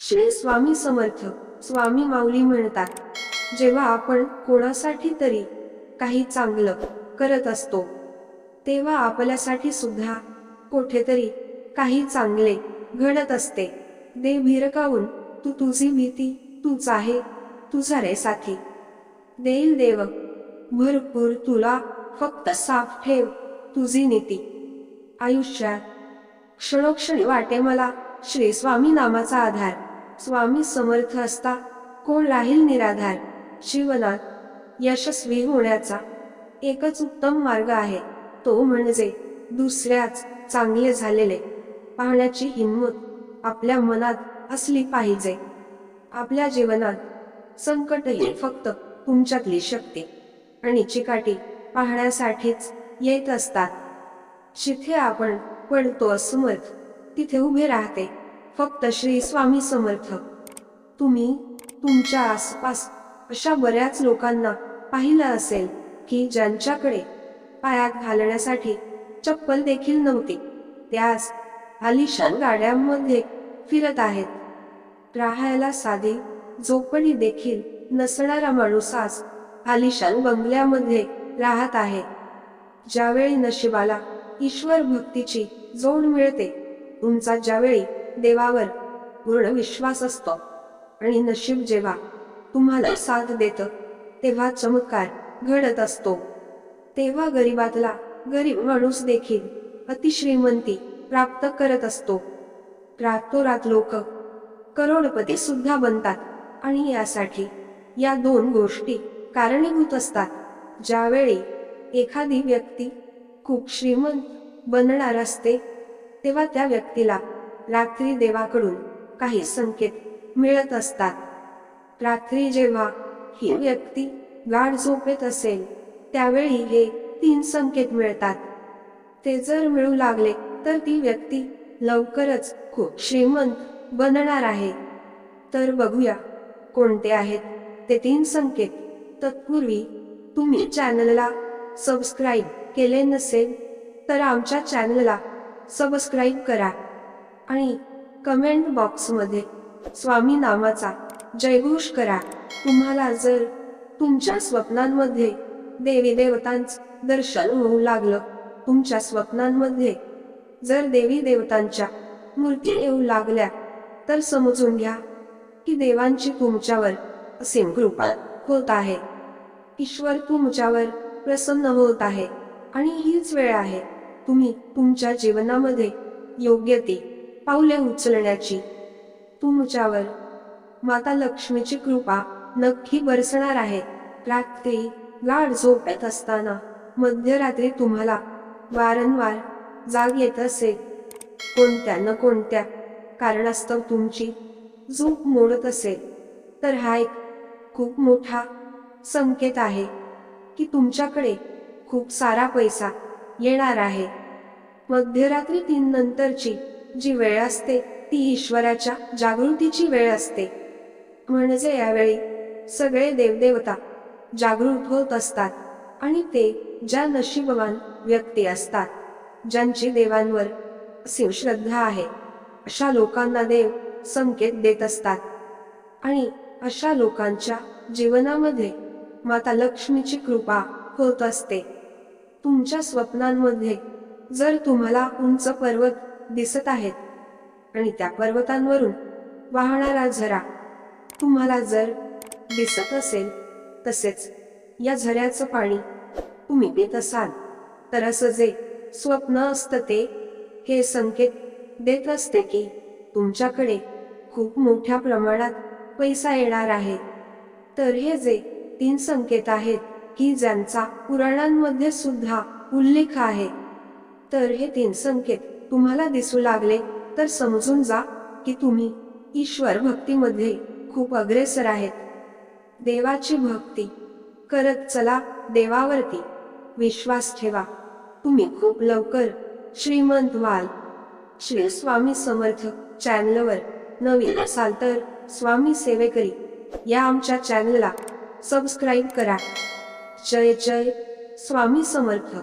श्री स्वामी समर्थ स्वामी माऊली म्हणतात जेव्हा आपण कोणासाठी तरी काही चांगलं करत असतो तेव्हा आपल्यासाठी सुद्धा कुठेतरी काही चांगले घडत असते. दे भिरकावून तू तुझी भीती तूच आहे तुझा रे साथी. देईल देव भरपूर तुला फक्त साफ ठेव तुझी नीती. आयुष्यात क्षणोक्षणी वाटे मला श्री स्वामी नामाचा आधार. स्वामी समर्थ असता कोण राहील निराधार? जीवनात यशस्वी होण्याचा एकच उत्तम मार्ग आहे तो म्हणजे दुसऱ्याच चांगले झालेले पाहण्याची हिंमत आपल्या मनात असली पाहिजे. आपल्या जीवनात संकट ही फक्त तुमच्यातली शक्ती आणि चिकाटी पाहण्यासाठीच येत असतात. जिथे आपण पडतो असमर्थ तिथे उभे राहते. फक्त श्री स्वामी समर्थ. तुम्ही तुमच्या आसपास अशा बऱ्याच लोकांना पाहिलं असेल की ज्यांच्याकडे पायात घालण्यासाठी चप्पल देखील नव्हती. त्यास आलिशान गाड्यांमध्ये फिरत आहेत. राहायला साधी झोपडी देखील नसणारा माणूस आज आलिशान बंगल्यामध्ये राहत आहे. ज्यावेळी नशिबाला ईश्वर भक्तीची जोड मिळते तुमचा ज्यावेळी देवावर पूर्ण विश्वास असतो. आणि नशीब जेव्हा तुम्हाला साथ देतं तेव्हा चमत्कार घडत असतो. तेव्हा गरीबातला गरीब माणूस देखील अतिश्रीमंती प्राप्त करत असतो. रातोरात लोक करोडपती सुद्धा बनतात. आणि यासाठी या दोन गोष्टी कारणीभूत असतात. ज्यावेळी एखादी व्यक्ती खूप श्रीमंत बनणार असते तेव्हा त्या व्यक्तीला रात्री देवाकडून काही संकेत मिळत असतात. रात्री जेव्हा ही व्यक्ती गाढ झोपेत असेल त्यावेळी हे तीन संकेत मिळतात. ते जर मिळू लागले तर ती व्यक्ती लवकरच खूप श्रीमंत बनणार आहे. तर बघूया कोणते आहेत ते तीन संकेत. तत्पूर्वी तुम्ही चॅनलला सबस्क्राईब केले नसेल तर आमच्या चॅनलला सबस्क्राईब करा. आणि कमेंट बॉक्समध्ये स्वामी नामाचा जयघोष करा. तुम्हाला जर तुमच्या स्वप्नांमध्ये देवी देवतांचं दर्शन होऊ लागलं तुमच्या स्वप्नांमध्ये जर देवी देवतांच्या मूर्ती येऊ लागल्या तर समजून घ्या की देवांची तुमच्यावर असीम कृपा होत आहे. ईश्वर तुमच्यावर प्रसन्न होत आहे आणि हीच वेळ आहे. तुम्ही तुमच्या जीवनामध्ये योग्य ती पावले उचलण्याची. तुमच्यावर माता लक्ष्मीची कृपा नक्की बरसणार आहे. रात्री गाढ झोपत असताना मध्यरात्री तुम्हाला वारंवार जाग येत असेल कोणत्या न कोणत्या कारणास्तव तुमची झोप मोडत असेल तर हा एक खूप मोठा संकेत आहे की तुमच्याकडे खूप सारा पैसा येणार आहे. मध्यरात्री तीन नंतरची जी वेळ असते ती ईश्वराच्या जागृतीची वेळ असते. म्हणजे यावेळी सगळे देवदेवता जागृत होत असतात आणि ते ज्या नशीबवान व्यक्ती असतात ज्यांची देवांवर शिवश्रद्धा आहे अशा लोकांना देव संकेत देत असतात. आणि अशा लोकांच्या जीवनामध्ये माता लक्ष्मीची कृपा होत असते. तुमच्या स्वप्नांमध्ये जर तुम्हाला उंच पर्वत दिसत आहेत. आणि त्या पर्वतांवरून वाहणारा झरा तुम्हाला जर दिसत असेल तसेच या झऱ्याचं पाणी तुम्ही पित असाल तर असं जे स्वप्न असतं ते हे संकेत देत असते की तुमच्याकडे खूप मोठ्या प्रमाणात पैसा येणार आहे. तर हे जे तीन संकेत आहेत की ज्यांचा पुराणांमध्ये सुद्धा उल्लेख आहे तर हे तीन संकेत तुम्हाला दिसू लागले तर समजून जा की तुम्ही ईश्वर भक्तीमध्ये खूप अग्रेसर आहेत. देवाची भक्ती करत चला देवावरती विश्वास ठेवा. तुम्ही खूप लवकर श्रीमंत व्हाल. श्री स्वामी समर्थ चॅनलवर नवीन असाल तर स्वामी सेवेकरी या आमच्या चॅनलला सबस्क्राईब करा. जय जय स्वामी समर्थ.